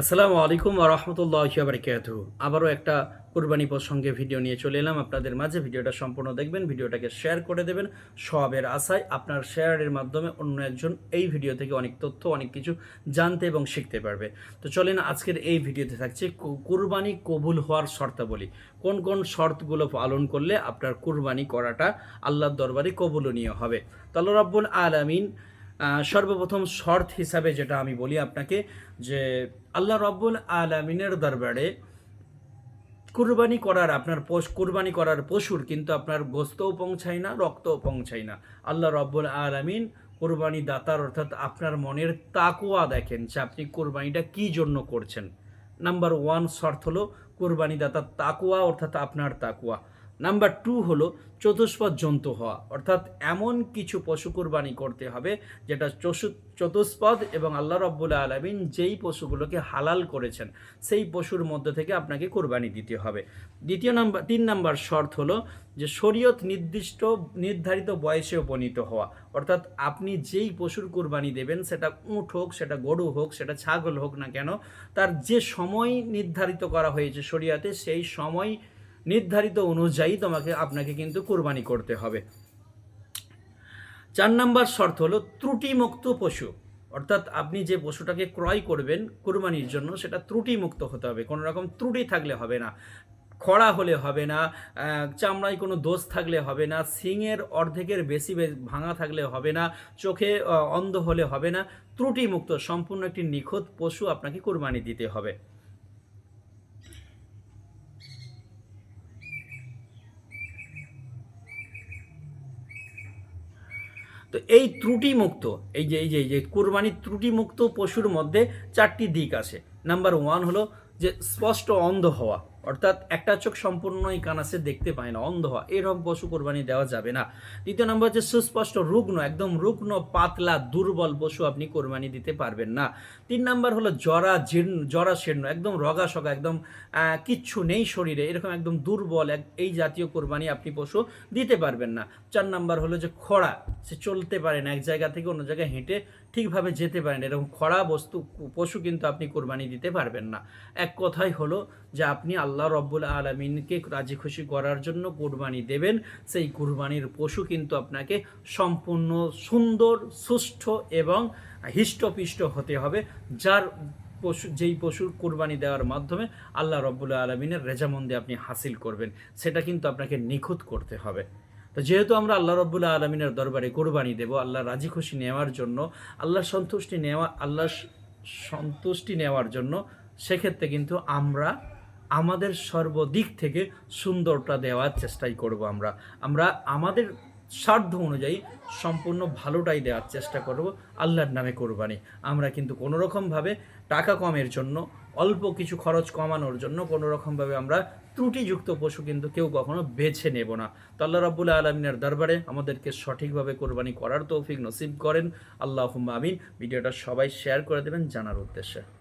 আসসালামু আলাইকুম রহমতুল্লাহ বারকাত আবারও একটা কোরবানি প্রসঙ্গে ভিডিও নিয়ে চলে এলাম। আপনাদের মাঝে ভিডিওটা সম্পূর্ণ দেখবেন, ভিডিওটাকে শেয়ার করে দেবেন। সবের আশায় আপনার শেয়ারের মাধ্যমে অন্য একজন এই ভিডিও থেকে অনেক তথ্য, অনেক কিছু জানতে এবং শিখতে পারবে। তো চলেন আজকের এই ভিডিওতে থাকছে কুরবানি কবুল হওয়ার শর্তাবলী। কোন কোন শর্তগুলো পালন করলে আপনার কুরবানি করাটা আল্লাহর দরবারে কবুলনীয় হবে? তো আল্লাহ রাব্বুল আলামিন সর্বপ্রথম শর্ত হিসাবে যেটা আমি বলি আপনাকে যে আল্লাহ রব্বুল আলমিনের দরবারে কুরবানি করার আপনার পশ, কুরবানি করার পশুর কিন্তু আপনার গোস্তও পৌঁছায় না, রক্তও পৌঁছায় না। আল্লাহ রব্বুল আলমিন কোরবানি দাতার অর্থাৎ আপনার মনের তাকুয়া দেখেন যে আপনি কোরবানিটা কি জন্য করছেন। নাম্বার ওয়ান শর্ত হলো কোরবানি দাতার তাকুয়া অর্থাৎ আপনার তাকুয়া নাম্বার টু হলো চতুষ্পদ জন্তু হওয়া। অর্থাৎ এমন কিছু পশু কোরবানি করতে হবে যেটা চসু চতুষ্পদ এবং আল্লাহ রব্বুল আলমিন যেই পশুগুলোকে হালাল করেছেন, সেই পশুর মধ্যে থেকে আপনাকে কোরবানি দিতে হবে। দ্বিতীয় নাম্বার তিন নাম্বার শর্ত হলো যে শরীয়ত নির্দিষ্ট, নির্ধারিত বয়সে উপনীত হওয়া। অর্থাৎ আপনি যেই পশুর কোরবানি দেবেন, সেটা উঁট হোক, সেটা গরু হোক, সেটা ছাগল হোক না কেন, তার যে সময় নির্ধারিত করা হয়েছে শরীয়তে, সেই সময় নির্ধারিত অনুযায়ী তোমাকে, আপনাকে কিন্তু কোরবানি করতে হবে। চার নাম্বার শর্ত হলো ত্রুটিমুক্ত পশু। অর্থাৎ আপনি যে পশুটাকে ক্রয় করবেন কোরবানির জন্য, সেটা ত্রুটিমুক্ত হতে হবে। কোনো রকম ত্রুটি থাকলে হবে না। খরা হলে হবে না চামড়ায় কোনো দোষ থাকলে হবে না সিংয়ের অর্ধেকের বেশি ভাঙা থাকলে হবে না, চোখে অন্ধ হলে হবে না। ত্রুটিমুক্ত, সম্পূর্ণ একটি নিখুঁত পশু আপনাকে কোরবানি দিতে হবে। তো এই ত্রুটিমুক্ত, এই যে এই যে এই যে কোরবানির ত্রুটিমুক্ত পশুর মধ্যে চারটি দিক আছে। নাম্বার ওয়ান হলো যে স্পষ্ট অন্ধ হওয়া। অর্থাৎ একটা চোখ সম্পূর্ণই কানাসে দেখতে পায় না, অন্ধ হওয়া এরকম পশু কোরবানি দেওয়া যাবে না। দ্বিতীয় নম্বর হচ্ছে সুস্পষ্ট রুগ্ন, একদম রুগ্ন, পাতলা, দুর্বল পশু আপনি কোরবানি দিতে পারবেন না। তিন নম্বর হলো জরা জীর্ণ, জরা শীর্ণ, একদম রগা সগা একদম কিচ্ছু নেই শরীরে, এরকম একদম দুর্বল এক, এই জাতীয় কোরবানি আপনি পশু দিতে পারবেন না। চার নাম্বার হলো যে খরা সে চলতে পারে না, এক জায়গা থেকে অন্য জায়গায় হেঁটে ঠিকভাবে যেতে পারেন। এরকম খরা বস্তু, পশু কিন্তু আপনি কোরবানি দিতে পারবেন না। এক কথাই হলো যে আপনি আল্লাহ রব্বুল আলমিনকে রাজি খুশি করার জন্য কোরবানি দেবেন। সেই কোরবানির পশু কিন্তু আপনাকে সম্পূর্ণ সুন্দর, সুষ্ঠু এবং হৃষ্টপিষ্ট হতে হবে। যার পশু, যেই পশুর কোরবানি দেওয়ার মাধ্যমে আল্লাহ রব্বুল আলমিনের রেজামন্দি আপনি হাসিল করবেন, সেটা কিন্তু আপনাকে নিখুঁত করতে হবে। তো যেহেতু আমরা আল্লাহ রব্বুল্লাহ আলমিনের দরবারে কোরবানি দেব, আল্লাহ রাজি খুশি নেওয়ার জন্য, আল্লাহ সন্তুষ্টি নেওয়া, আল্লাহ সন্তুষ্টি নেওয়ার জন্য, সেক্ষেত্রে কিন্তু আমরা আমাদের সর্বদিক থেকে সুন্দরটা দেওয়ার চেষ্টাই করব আমরা। আমরা আমাদের সাধ্য অনুযায়ী সম্পূর্ণ ভালোটাই দেওয়ার চেষ্টা করব আল্লাহর নামে কোরবানি। আমরা কিন্তু কোনো রকমভাবে টাকা কমের জন্য, অল্প কিছু খরচ কমানোর জন্য কোনো রকমভাবে আমরা ত্রুটিযুক্ত পশু কিন্তু কেউ কখনো বেছে নেব না। তো আল্লাহ রাবুল আলমিনের দরবারে আমাদেরকে সঠিকভাবে কোরবানি করার তৌফিক নসিব করেন। আল্লাহ আমিন। ভিডিওটা সবাই শেয়ার করে দেবেন জানার উদ্দেশ্যে।